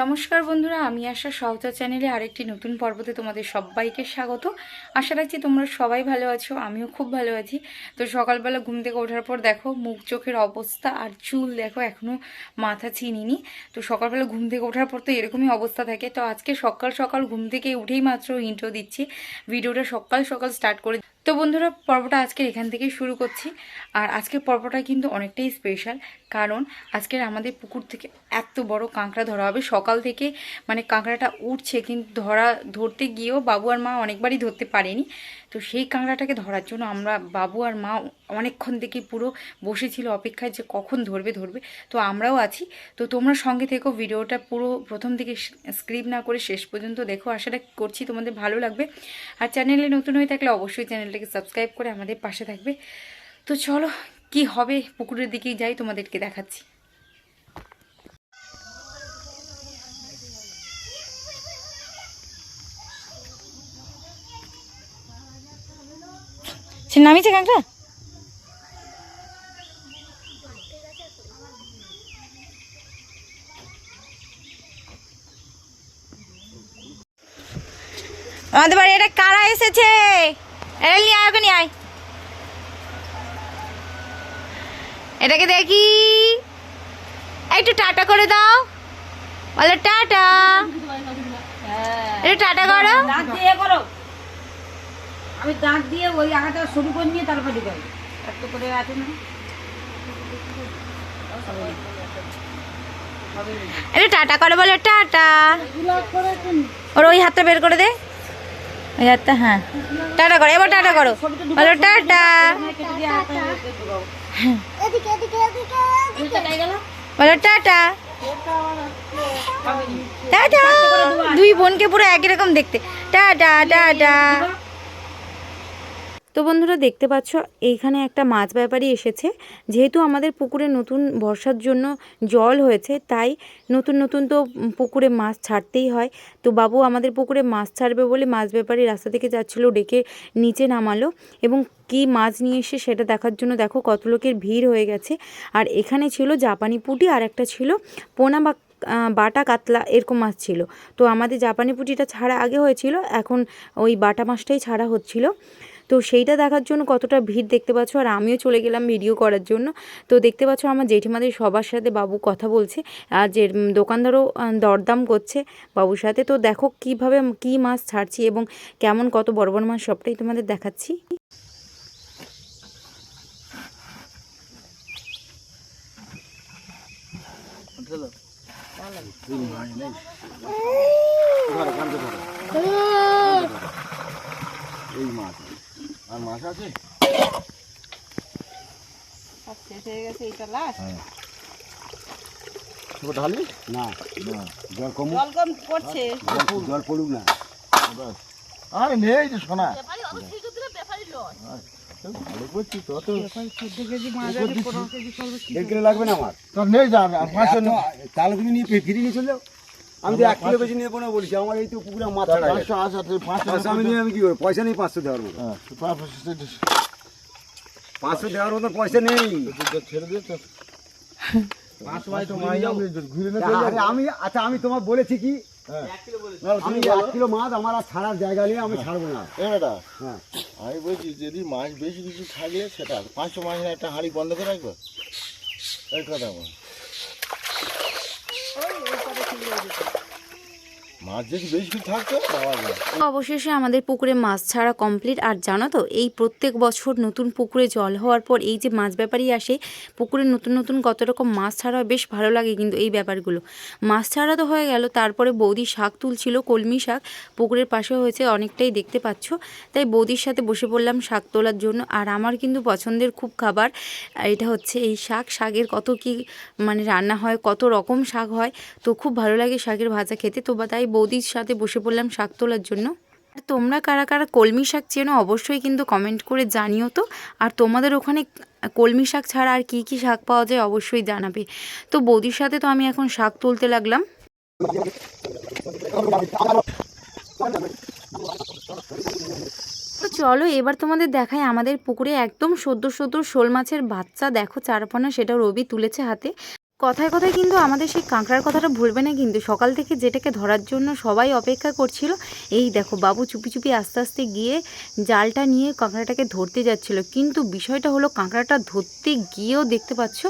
নমস্কার বন্ধুরা, আমি আশা সহজা চ্যানেলে আরেকটি নতুন পর্বতে তোমাদের সবাইকে স্বাগত। আশা রাখছি তোমরা সবাই ভালো আছো, আমিও খুব ভালো আছি। তো সকালবেলা ঘুম থেকে ওঠার পর দেখো, মুখ চোখের অবস্থা আর চুল দেখো এখনও মাথা চিনিনি তো সকালবেলা ঘুম থেকে ওঠার পর তো এরকমই অবস্থা থাকে। তো আজকে সকাল সকাল ঘুম থেকে উঠেই মাত্র ইন্ট্রো দিচ্ছি। ভিডিওটা সকাল সকাল স্টার্ট করে তো বন্ধুরা, পর্বটা আজকে এখান থেকে শুরু করছি। আর আজকের পর্বটা কিন্তু অনেকটাই স্পেশাল কারণ আজকের আমাদের পুকুর থেকে এত বড় কাঁকড়া ধরা হবে। সকাল থেকে মানে কাঁকড়াটা উঠছে, কিন্তু ধরা ধরতে গিয়েও বাবু আর মা অনেকবারই ধরতে পারেনি। তো সেই কাঁকড়াটাকে ধরার জন্য আমরা বাবু আর মা অনেকক্ষণ থেকে পুরো বসেছিল অপেক্ষায় যে কখন ধরবে ধরবে। তো আমরাও আছি। তো তোমরা সঙ্গে থেকো, ভিডিওটা পুরো প্রথম থেকে স্ক্রিপ না করে শেষ পর্যন্ত দেখো। আশাটা করছি তোমাদের ভালো লাগবে। আর চ্যানেলে নতুন হয়ে থাকলে অবশ্যই চ্যানেলটাকে সাবস্ক্রাইব করে আমাদের পাশে থাকবে। তো চলো, কি হবে? পুকুরের দিকেই যাই, তোমাদেরকে দেখাচ্ছি। সে নামিয়েছে কাঁকড়া আমাদের বাড়ি এটা কারা এসেছে এটা নিয়ে আয় ওকে নিয়ে আয় এটাকে দেখি একটু টাটা করে দাও বলো টাটা একটু টাটা করো আমি দাঁত দিয়ে ওই আগাটা শুরু করে নিয়ে তারপরে একটু করে আছে না? টাটা করে বলো, টাটা। ওর ওই হাতটা বের করে দে। ওই হাতটা হ্যাঁ। টাটা করো, এবার টাটা করো। বলো, টাটা। বলো, টাটা। টাটা। দুই বোনকে পুরো একই রকম দেখতে। Tata tata. তো বন্ধুরা দেখতে পাচ্ছ, এইখানে একটা মাছ ব্যাপারী এসেছে। যেহেতু আমাদের পুকুরে নতুন বর্ষার জন্য জল হয়েছে, তাই নতুন নতুন তো পুকুরে মাছ ছাড়তেই হয়। তো বাবু আমাদের পুকুরে মাছ ছাড়বে বলে মাছ ব্যাপারী রাস্তা থেকে যাচ্ছিল, ডেকে নিচে নামালো এবং কি মাছ নিয়ে এসে সেটা দেখার জন্য দেখো কত লোকের ভিড় হয়ে গেছে। আর এখানে ছিল জাপানি পুঁটি আর একটা ছিল পোনা বা বাটা কাতলা এরকম মাছ ছিল। তো আমাদের জাপানি পুঁটিটা ছাড়া আগে হয়েছিল, এখন ওই বাটা মাছটাই ছাড়া হচ্ছিল। তো সেইটা দেখার জন্য কতটা ভিড় দেখতে পাচ্ছ আর আমিও চলে গেলাম ভিডিও করার জন্য। তো দেখতে পাচ্ছ আমার জেঠিমাদের সবার সাথে বাবু কথা বলছে আর যে দোকানদারও দরদাম করছে বাবুর সাথে। তো দেখো কীভাবে, কি মাছ ছাড়ছি এবং কেমন কত বড় বড় মাছ সবটাই তোমাদের দেখাচ্ছি। এই মাছ। আর মাছ আছে? শেষ হয়ে গেছে এইটা লাস্ট তোকে না না। জল কমুক। জল কম পড়ছে। জল- জল পড়ুক না। আরে নেই যে সোনা। করছি তো তো লাগবে না আমার? তোর নেই যা পাঁচশো তাহলে তুমি নিয়ে ফিরে নিয়ে চলে যাও। আমি তো এক কিলো বেশি নিয়ে কোনো বলছি আমার এই তো পুকুরে মাছ পাঁচশো আচ্ছা পাঁচশো আমি নিয়ে আমি কি করব? পয়সা নেই পাঁচশো দেওয়ার মতো। পাঁচশো দেওয়ার মতো পয়সা নেই। ছেড়ে দিয়ে তো। আরে আমি আচ্ছা আমি তোমার বলেছি কি? আমি এক কিলো মাছ আমার আর ছাড়ার জায়গা নিয়ে আমি ছাড়বো না। এটা হ্যাঁ। আমি বলছি যদি মাছ বেশি কিছু থাকলে সেটা পাঁচশো মাছ একটা হাঁড়ি বন্ধ করে রাখব? এই কথা বল অবশেষে আমাদের পুকুরে মাছ ছাড়া কমপ্লিট। আর জানো তো, এই প্রত্যেক বছর নতুন পুকুরে জল হওয়ার পর এই যে মাছ ব্যাপারই আসে, পুকুরে নতুন নতুন কত রকম মাছ ছাড়া বেশ ভালো লাগে কিন্তু এই ব্যাপারগুলো। মাছ ছাড়া তো হয়ে গেল, তারপরে বৌদি শাক তুলছিল, কলমি শাক। পুকুরের পাশে হয়েছে অনেকটাই দেখতে পাচ্ছ। তাই বৌদির সাথে বসে পড়লাম শাক তোলার জন্য। আর আমার কিন্তু পছন্দের খুব খাবার, এটা হচ্ছে এই শাক। শাকের কত কি মানে রান্না হয়, কত রকম শাক হয়, তো খুব ভালো লাগে শাকের ভাজা খেতে। তো বা তাই বৌদির সাথে বসে পড়লাম শাক তোলার জন্য। আর তোমরা কারা কারা কলমি শাক চেনো অবশ্যই কিন্তু কমেন্ট করে জানিও তো। আর তোমাদের ওখানে কলমি শাক ছাড়া আর কি কি শাক পাওয়া যায় অবশ্যই জানাবে। তো বৌদির সাথে তো আমি এখন শাক তুলতে লাগলাম। তো চলো এবার তোমাদের দেখায় আমাদের পুকুরে একদম সদ্য সদ্য শোল মাছের বাচ্চা। দেখো চারপানা সেটা রবি তুলেছে হাতে। কথায় কথায় কিন্তু আমাদের সেই কাঁকড়ার কথাটা ভুলবে না কিন্তু সকাল থেকে যেটাকে ধরার জন্য সবাই অপেক্ষা করছিল, এই দেখো বাবু চুপি চুপি আস্তে আস্তে গিয়ে জালটা নিয়ে কাঁকড়াটাকে ধরতে যাচ্ছিল। কিন্তু বিষয়টা হলো কাঁকড়াটা ধরতে গিয়েও দেখতে পাচ্ছ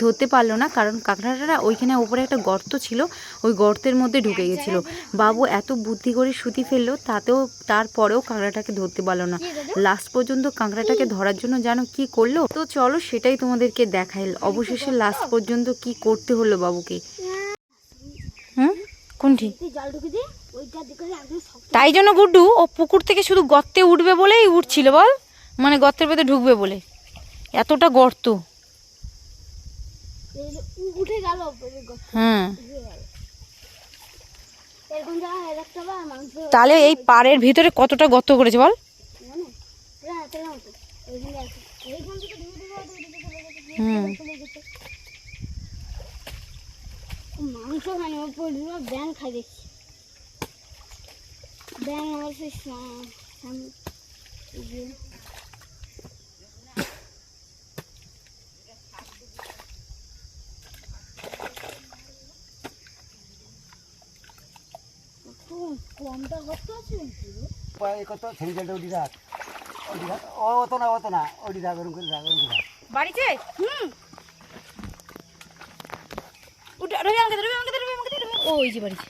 ধরতে পারল না, কারণ কাঁকড়াটা ওইখানে ওপরে একটা গর্ত ছিল, ওই গর্তের মধ্যে ঢুকে গেছিল। বাবু এত বুদ্ধি করে সুতি ফেলল, তাতেও তারপরেও কাঁকড়াটাকে ধরতে পারল না। লাস্ট পর্যন্ত কাঁকড়াটাকে ধরার জন্য জানো কি করল? তো চলো সেটাই তোমাদেরকে দেখাই, অবশেষে লাস্ট পর্যন্ত কি করতে হলো বাবুকে? হুম? তাই জন্য গুড্ডু, ও পুকুর থেকে শুধু গর্তে উঠবে বলেই উঠছিল বল? মানে গর্তের ভেতরে ঢুকবে বলে। এতটা গর্ত। উঠে গেল হ্যাঁ। তাহলে এই পাড়ের ভিতরে কতটা গর্ত করেছে বল? মাংস খানি ও পুরো ব্যাং খাই দেখছি। ব্যাং আমার সেই সা- সামনে এই যে কত কমটা কত আছে? কত? ছেড়ে জালটা ওটি রাখ। ও অত না অত না। ওটি রাখ ওরকম করে রাখ ওরকম রাখ। বাড়িতে? হুম। উঠে রবি আমাকে রবি আমাকে রবি আমাকে রবি ওই যে বাড়িতে।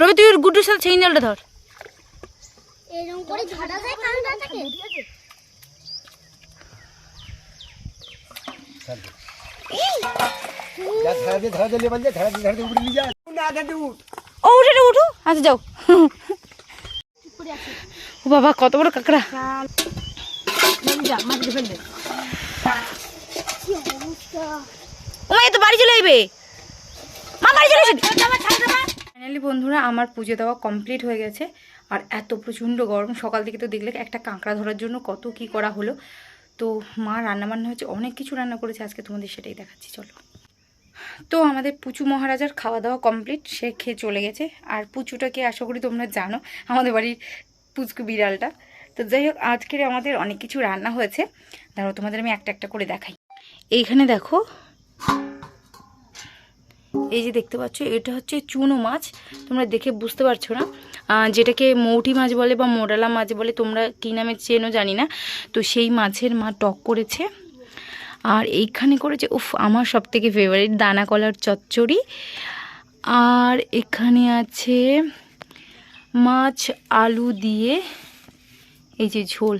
রবি তুই গুড্ডুর সাথে চেইন জালটা ধর। এরকম করে ঝাড়া যায় কানটা থেকে যা ধরা উঠে ও আচ্ছা যাও। ও বাবা কত বড় কাঁকড়া। ও তো বাড়ি চলে মা বাড়ি চলে ফাইনালি বন্ধুরা আমার পুজো দেওয়া কমপ্লিট হয়ে গেছে। আর এত প্রচণ্ড গরম সকাল থেকে তো দেখলে একটা কাঁকড়া ধরার জন্য কত কি করা হলো। তো মা রান্নাবান্না হচ্ছে অনেক কিছু রান্না করেছে আজকে তোমাদের সেটাই দেখাচ্ছি চলো। তো আমাদের পুচু মহারাজার খাওয়া দাওয়া কমপ্লিট, সে খেয়ে চলে গেছে। আর পুচুটাকে আশা করি তোমরা জানো, আমাদের বাড়ির পুচকু বিড়ালটা। তো যাই হোক, আজকের আমাদের অনেক কিছু রান্না হয়েছে। ধরো তোমাদের আমি একটা একটা করে দেখাই। এইখানে দেখো, এই যে দেখতে পাচ্ছ, এটা হচ্ছে চুনো মাছ। তোমরা দেখে বুঝতে পারছ না। যেটাকে মৌটি মাছ বলে বা মোডালা মাছ বলে তোমরা কী নামে চেনো জানি না। তো সেই মাছের মা টক করেছে। আর এইখানে করেছে উফ, আমার সব থেকে ফেভারিট দানা কলার চচ্চড়ি। আর এখানে আছে মাছ আলু দিয়ে এই যে ঝোল।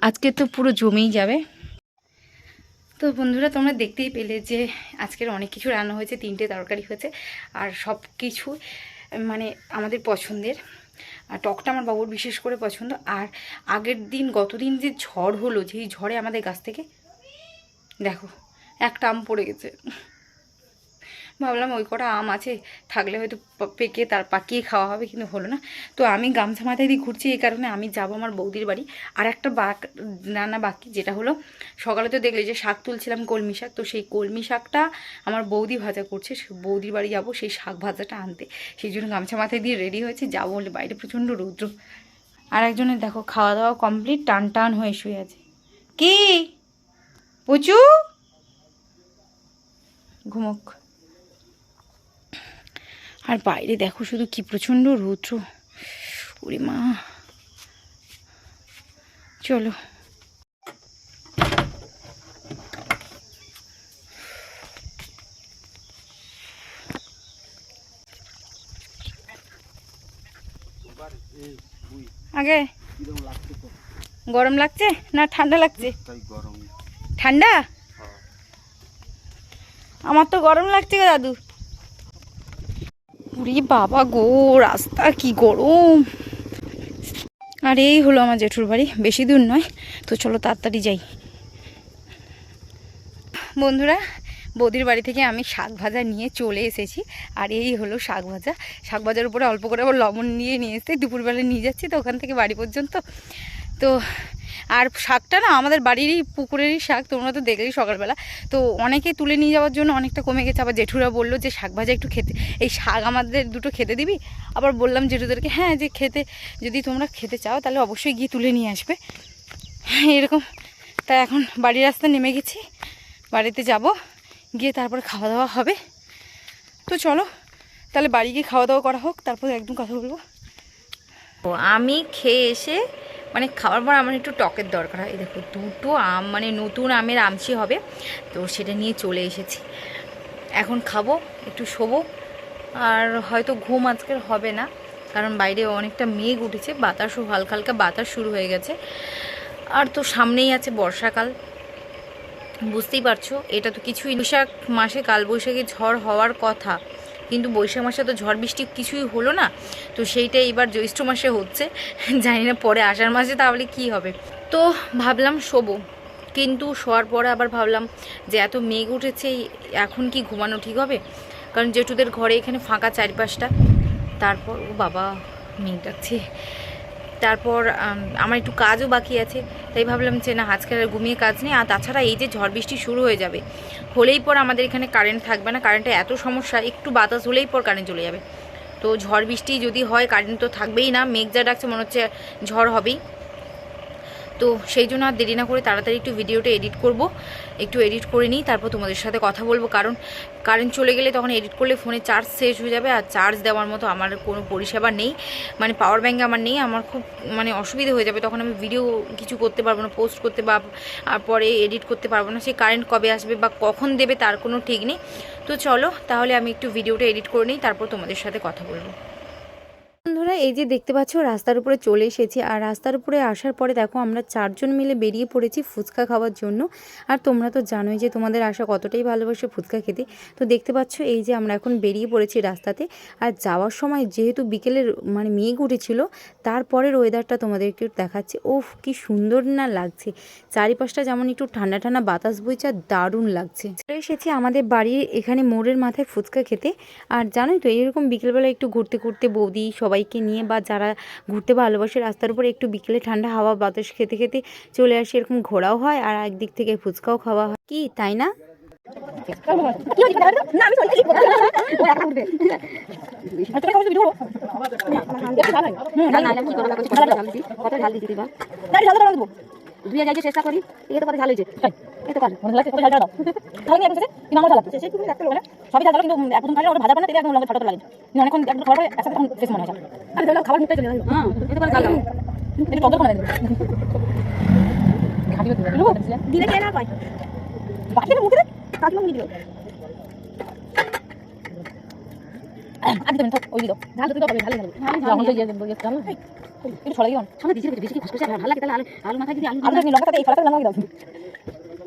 আজকে তো পুরো জমেই যাবে। তো বন্ধুরা, তোমরা দেখতেই পেলে যে, আজকের অনেক কিছু রান্না হয়েছে, তিনটে তরকারি হয়েছে, আর সব কিছু মানে আমাদের পছন্দের। আর টকটা আমার বাবুর বিশেষ করে পছন্দ। আর আগের দিন, গতদিন যে ঝড় হলো, যেই ঝড়ে আমাদের গাছ থেকে, দেখো, একটা আম পড়ে গেছে। ভাবলাম ওই কটা আম আছে, থাকলে হয়তো পেকে তার, পাকিয়ে খাওয়া হবে, কিন্তু হলো না। তো আমি গামছা মাথায় দিয়ে ঘুরছি এই কারণে আমি যাব আমার বৌদির বাড়ি। আর একটা বাক, রান্না বাকি, যেটা হলো, সকালে তো দেখলে যে শাক তুলছিলাম কলমি শাক, তো সেই কলমি শাকটা আমার বৌদি ভাজা করছে বৌদির বাড়ি যাব সেই শাক ভাজাটা আনতে। সেই জন্য গামছা মাথায় দিয়ে রেডি হয়েছে, যাব বলে বাইরে প্রচণ্ড রৌদ্র। আর একজনের দেখো খাওয়া দাওয়া কমপ্লিট টান টান হয়ে শুয়ে আছে। কি? পুচু? ঘুমক। আর বাইরে দেখো শুধু কি প্রচণ্ড রৌদ্র। ওরে মা। চলো। আগে গরম লাগছে না ঠান্ডা লাগছে? ঠান্ডা? আমার তো গরম লাগছে গো দাদু। উরি বাবা গো, রাস্তা কি গরম। আর এই হলো আমার জেঠুর বাড়ি, বেশি দূর নয়। তো চলো তাড়াতাড়ি যাই। বন্ধুরা, বৌদির বাড়ি থেকে আমি শাক ভাজা নিয়ে চলে এসেছি। আর এই হলো শাক ভাজা। শাক ভাজার উপরে অল্প করে আবার লবণ নিয়ে নিয়ে এসে দুপুরবেলা নিয়ে যাচ্ছি, তো ওখান থেকে বাড়ি পর্যন্ত। তো আর শাকটা না আমাদের বাড়িরই পুকুরেরই শাক, তোমরা তো দেখলেই সকালবেলা। তো অনেকে তুলে নিয়ে যাওয়ার জন্য অনেকটা কমে গেছে। আবার জেঠুরা বলল যে, শাক ভাজা একটু খেতে, এই শাক আমাদের দুটো খেতে দিবি? আবার বললাম জেঠুদেরকে হ্যাঁ যে খেতে, যদি তোমরা খেতে চাও, তাহলে অবশ্যই গিয়ে তুলে নিয়ে আসবে। এরকম। তা এখন বাড়ির রাস্তা নেমে গেছি। বাড়িতে যাব, গিয়ে তারপরে খাওয়া দাওয়া হবে। তো চলো, তাহলে বাড়ি গিয়ে খাওয়া দাওয়া করা হোক, তারপর একদম কথা বলব। আমি খেয়ে এসে মানে খাওয়ার পর আমার একটু টকের দরকার হয়। দেখো, দুটো আম মানে নতুন আমের আমচি হবে। তো সেটা নিয়ে চলে এসেছি। এখন খাব, একটু শোবো। আর হয়তো ঘুম আজকের হবে না, কারণ বাইরে অনেকটা মেঘ উঠেছে। বাতাসও হালকা হালকা বাতাস শুরু হয়ে গেছে। আর তো সামনেই আছে বর্ষাকাল। বুঝতেই পারছ, এটা তো কিছুই বৈশাখ মাসে কালবৈশাখী ঝড় হওয়ার কথা। কিন্তু বৈশাখ মাসে তো ঝড় বৃষ্টি কিছুই হলো না। তো সেইটা এবার জ্যৈষ্ঠ মাসে হচ্ছে। জানি না পরে আষাঢ় মাসে তাহলে কি হবে। তো ভাবলাম শোবো। কিন্তু শোয়ার পরে আবার ভাবলাম যে এত মেঘ উঠেছে, এখন কি ঘুমানো ঠিক হবে? কারণ জেঠুদের ঘরে এখানে ফাঁকা চারিপাশটা। তারপর, ও বাবা, মেঘ ডাকছে। তারপর আমার একটু কাজও বাকি আছে, তাই ভাবলাম যে না, আজকে আর ঘুমিয়ে কাজ নেই। আর তাছাড়া এই যে ঝড় বৃষ্টি শুরু হয়ে যাবে, হলেই পর আমাদের এখানে কারেন্ট থাকবে না কারেন্টটা এত সমস্যা, একটু বাতাস হলেই পর কারেন্ট চলে যাবে। তো ঝড় বৃষ্টি যদি হয় কারেন্ট তো থাকবেই না। মেঘ যা ডাকছে, মনে হচ্ছে ঝড় হবেই। তো সেই জন্য আর দেরি না করে তাড়াতাড়ি একটু ভিডিওটা এডিট করব। একটু এডিট করে নিই, তারপর তোমাদের সাথে কথা বলব। কারণ কারেন্ট চলে গেলে তখন এডিট করলে ফোনে চার্জ শেষ হয়ে যাবে আর চার্জ দেওয়ার মতো আমার কোনো পরিষেবা নেই। মানে পাওয়ার ব্যাঙ্ক আমার নেই, আমার খুব মানে অসুবিধা হয়ে যাবে। তখন আমি ভিডিও কিছু করতে পারব না পোস্ট করতে বা পরে এডিট করতে পারব না। সে কারেন্ট কবে আসবে বা কখন দেবে তার কোনো ঠিক নেই। তো চলো, তাহলে আমি একটু ভিডিওটা এডিট করে নিই, তারপর তোমাদের সাথে কথা বলব। বন্ধুরা, এই যে দেখতে পাচ্ছ, রাস্তার উপরে চলে এসেছি। আর রাস্তার উপরে আসার পরে দেখো, আমরা চারজন মিলে বেরিয়ে পড়েছি ফুচকা খাওয়ার জন্য। আর তোমরা তো জানোই যে তোমাদের আশা কতটাই ভালোবাসে ফুচকা খেতে। তো দেখতে পাচ্ছ, এই যে আমরা এখন বেরিয়ে পড়েছি রাস্তাতে। আর যাওয়ার সময় যেহেতু বিকেলের মানে মেঘ উঠেছিল, তারপরের ওয়েদারটা তোমাদেরকে দেখাচ্ছে। ওফ কি সুন্দর না লাগছে। চারিপাশটা যেমন একটু ঠান্ডা ঠান্ডা বাতাস বইছে, আর দারুণ লাগছে। চলে এসেছি আমাদের বাড়ির, এখানে মোড়ের মাথায় ফুচকা খেতে। আর জানোই তো এরকম বিকেলবেলা একটু ঘুরতে ঘুরতে বৌদি সবাইকে নিয়ে বা যারা ঘুরতে ভালোবাসে রাস্তার উপর একটু বিকেলে ঠান্ডা হাওয়া বাতাস খেতে খেতে চলে আসে এরকম ঘোরাও হয় আর একদিক থেকে ফুচকাও খাওয়া হয় কি তাই না ধুয়ে যাইছে চেষ্টা করি এটা তো কথা ঝাল হয়েছে এই তো কাল মনে লাগছে ঝাল দাও। ঝাল নিয়ে এসেছে কিন্তু আমার ঝাল লাগছে। সেই তুমি রাখতে না? সবই ঝাল কিন্তু একদম খালি ওটা ভাজা বানা তেলে একদম লঙ্কা ছোট লাগে। কিন্তু অনেকক্ষণ একদম খাওয়ার একসাথে তখন শেষ মনে হয়। আমি ধরলাম খাবার মুখে চলে গেল হ্যাঁ এটা করে ঝাল এটা টক করে দিলে কে না পায়? বাকি মুখে দে কাকি মুখে দিও আর দিতে ওই দিও ঝাল তো পাবে ঝাল ঝাল যখন তো ইয়ে ইয়ে ঝাল একটু ছড়াই দিও সামনে দিছি বেশি খুশখুশ আর ভালো লাগে তাহলে আলু আলু মাথায় যদি আলু আলু লঙ্কাটা এই ফলাটা লঙ্কা দাও।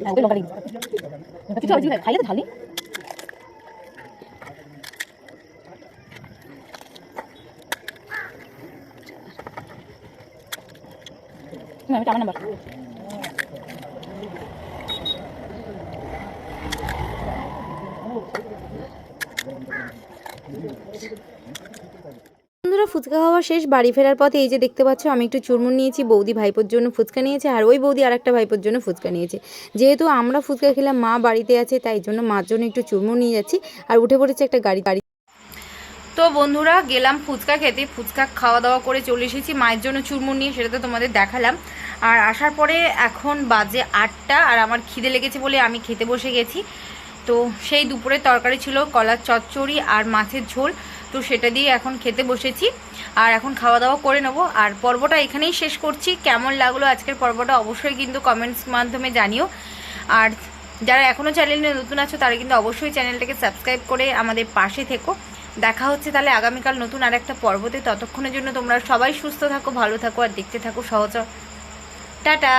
হ্যাঁ ওই লঙ্কা দিই কিছু হবে খাইয়ে তো ঢালি। আমি আমার নাম্বার। বন্ধুরা ফুচকা খাওয়া শেষ, বাড়ি ফেরার পথে এই যে দেখতে পাচ্ছ, আমি একটু চুরমুন নিয়েছি, বৌদি ভাইপোর জন্য ফুচকা নিয়েছে, আর ওই বৌদি আর একটা ভাইপোর জন্য ফুচকা নিয়েছে। যেহেতু আমরা ফুচকা খেলাম, মা বাড়িতে আছে, তাই জন্য মার জন্য একটু চুরমুন নিয়ে যাচ্ছি, আর উঠে পড়েছে একটা গাড়ি গাড়ি তো বন্ধুরা, গেলাম ফুচকা খেতে, ফুচকা খাওয়া দাওয়া করে চলে এসেছি, মায়ের জন্য চুরমুন নিয়ে, সেটা তো তোমাদের দেখালাম। আর আসার পরে এখন বাজে আটটা, আর আমার খিদে লেগেছে বলে আমি খেতে বসে গেছি। তো সেই দুপুরে তরকারি ছিল কলার চচ্চড়ি আর মাছের ঝোল। তো সেটা দিয়ে এখন খেতে বসেছি। আর এখন খাওয়া দাওয়া করে নেব। আর পর্বটা এখানেই শেষ করছি। কেমন লাগল আজকের পর্বটা অবশ্যই কিন্তু কমেন্টস মাধ্যমে জানিও। আর যারা এখনও চ্যানেলে নতুন আছো, তারা কিন্তু অবশ্যই চ্যানেলটাকে সাবস্ক্রাইব করে আমাদের পাশে থেকো। দেখা হচ্ছে তাহলে আগামীকাল নতুন আর একটা পর্বতে। ততক্ষণের জন্য তোমরা সবাই সুস্থ থাকো, ভালো থাকো, আর দেখতে থাকো সহজ। টাটা!